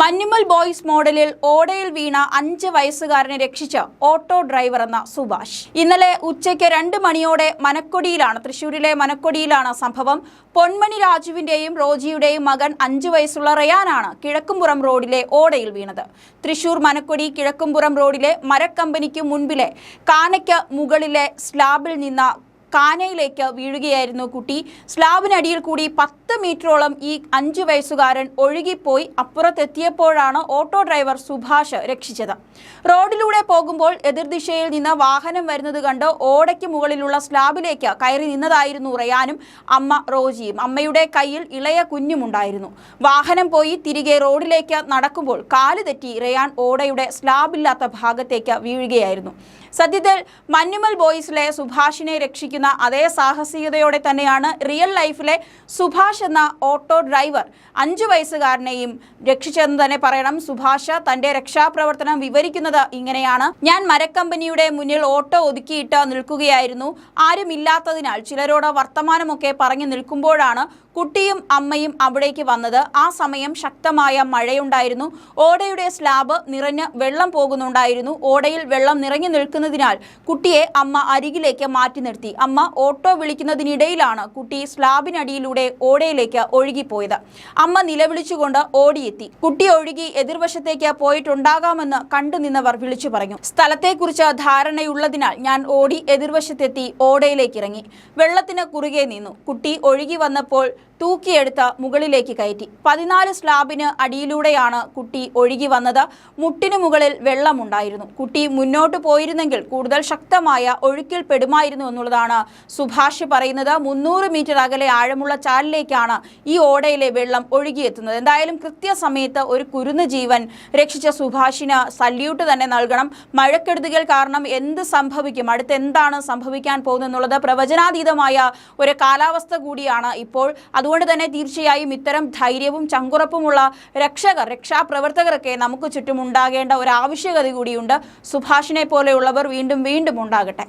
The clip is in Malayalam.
മഞ്ഞുമൽ ബോയ്സ് മോഡലിൽ ഓടയിൽ വീണ അഞ്ച് വയസ്സുകാരനെ രക്ഷിച്ച ഓട്ടോ ഡ്രൈവർ എന്ന സുഭാഷ്. ഇന്നലെ ഉച്ചയ്ക്ക് രണ്ട് മണിയോടെ മനക്കൊടിയിലാണ് തൃശൂരിലെ മനക്കൊടിയിലാണ് സംഭവം. പൊന്മണി രാജുവിന്റെയും റോജിയുടെയും മകൻ അഞ്ചു വയസ്സുള്ള റയാനാണ് കിഴക്കുംപുറം റോഡിലെ ഓടയിൽ വീണത്. തൃശൂർ മനക്കൊടി കിഴക്കുംപുറം റോഡിലെ മരക്കമ്പനിക്ക് മുൻപിലെ കാനയ്ക്ക് മുകളിലെ സ്ലാബിൽ നിന്ന കാനയിലേക്ക് വീഴുകയായിരുന്നു കുട്ടി. സ്ലാബിനടിയിൽ കൂടി പത്ത് മീറ്ററോളം ഈ അഞ്ചു വയസ്സുകാരൻ ഒഴുകിപ്പോയി. അപ്പുറത്തെത്തിയപ്പോഴാണ് ഓട്ടോ ഡ്രൈവർ സുഭാഷ് രക്ഷിച്ചത്. റോഡിലൂടെ പോകുമ്പോൾ എതിർദിശയിൽ നിന്ന് വാഹനം വരുന്നത് കണ്ട് ഓടയ്ക്ക് മുകളിലുള്ള സ്ലാബിലേക്ക് കയറി നിന്നതായിരുന്നു റയാനും അമ്മ റോജിയും. അമ്മയുടെ കയ്യിൽ ഇളയ കുഞ്ഞുമുണ്ടായിരുന്നു. വാഹനം പോയി തിരികെ റോഡിലേക്ക് നടക്കുമ്പോൾ കാൽ തെറ്റി റയാൻ ഓടയുടെ സ്ലാബില്ലാത്ത ഭാഗത്തേക്ക് വീഴുകയായിരുന്നു. സത്യത്തിൽ മഞ്ഞുമൽ ബോയ്സിലെ സുഭാഷിനെ രക്ഷിക്കുന്ന അതേ സാഹസികതയോടെ തന്നെയാണ് റിയൽ ലൈഫിലെ സുഭാഷ് എന്ന ഓട്ടോ ഡ്രൈവർ. അഞ്ചു വയസ്സുകാരനെയും രക്ഷിച്ചതെന്ന് തന്നെ പറയണം. സുഭാഷ് തന്റെ രക്ഷാപ്രവർത്തനം വിവരിക്കുന്നത് ഇങ്ങനെയാണ്. ഞാൻ മരക്കമ്പനിയുടെ മുന്നിൽ ഓട്ടോ ഒതുക്കിയിട്ട് നിൽക്കുകയായിരുന്നു. ആരുമില്ലാത്തതിനാൽ ചിലരോട് വർത്തമാനമൊക്കെ പറഞ്ഞു നിൽക്കുമ്പോഴാണ് കുട്ടിയും അമ്മയും അവിടേക്ക് വന്നത്. ആ സമയം ശക്തമായ മഴയുണ്ടായിരുന്നു. ഓടയുടെ സ്ലാബ് നിറഞ്ഞ് വെള്ളം പോകുന്നുണ്ടായിരുന്നു. ഓടയിൽ വെള്ളം നിറഞ്ഞു നിൽക്കുന്നതിനാൽ കുട്ടിയെ അമ്മ അരികിലേക്ക് മാറ്റി നിർത്തി. അമ്മ ഓട്ടോ വിളിക്കുന്നതിനിടയിലാണ് കുട്ടി സ്ലാബിനടിയിലൂടെ ഓടയിലേക്ക് ഒഴുകിപ്പോയത്. അമ്മ നിലവിളിച്ചുകൊണ്ട് ഓടിയെത്തി. കുട്ടി ഒഴുകി എതിർവശത്തേക്ക് പോയിട്ടുണ്ടാകാമെന്ന് കണ്ടുനിന്നവർ വിളിച്ചു പറഞ്ഞു. സ്ഥലത്തെക്കുറിച്ച് ധാരണയുള്ളതിനാൽ ഞാൻ ഓടി എതിർവശത്തെത്തി ഓടയിലേക്ക് ഇറങ്ങി വെള്ളത്തിന് കുറുകെ നിന്നു. കുട്ടി ഒഴുകി വന്നപ്പോൾ തൂക്കിയെടുത്ത് മുകളിലേക്ക് കയറ്റി. പതിനാല് സ്ലാബിന് അടിയിലൂടെയാണ് കുട്ടി ഒഴുകി വന്നത്. മുട്ടിന് മുകളിൽ വെള്ളമുണ്ടായിരുന്നു. കുട്ടി മുന്നോട്ട് പോയിരുന്നെങ്കിൽ കൂടുതൽ ശക്തമായ ഒഴുക്കിൽ പെടുമായിരുന്നു എന്നുള്ളതാണ് സുഭാഷ് പറയുന്നത് മുന്നൂറ് മീറ്റർ അകലെ ആഴമുള്ള ചാലിലേക്കാണ് ഈ ഓടയിലെ വെള്ളം ഒഴുകിയെത്തുന്നത്. എന്തായാലും കൃത്യസമയത്ത് ഒരു കുരുന്ന് ജീവൻ രക്ഷിച്ച സുഭാഷിന് സല്യൂട്ട് തന്നെ നൽകണം. മഴക്കെടുതികൾ കാരണം എന്ത് സംഭവിക്കും? അടുത്ത് എന്താണ് സംഭവിക്കാൻ പോകുന്നത് പ്രവചനാതീതമായ ഒരു കാലാവസ്ഥ കൂടിയാണ് ഇപ്പോൾ. അതുകൊണ്ട് തന്നെ തീർച്ചയായും ഇത്തരം ധൈര്യവും ചങ്കുറപ്പുമുള്ള രക്ഷകർ രക്ഷാപ്രവർത്തകരൊക്കെ നമുക്ക് ചുറ്റും ഉണ്ടാകേണ്ട ഒരു ആവശ്യകത കൂടിയുണ്ട്. സുഭാഷിനെ പോലെയുള്ളവർ വീണ്ടും വീണ്ടും ഉണ്ടാകട്ടെ.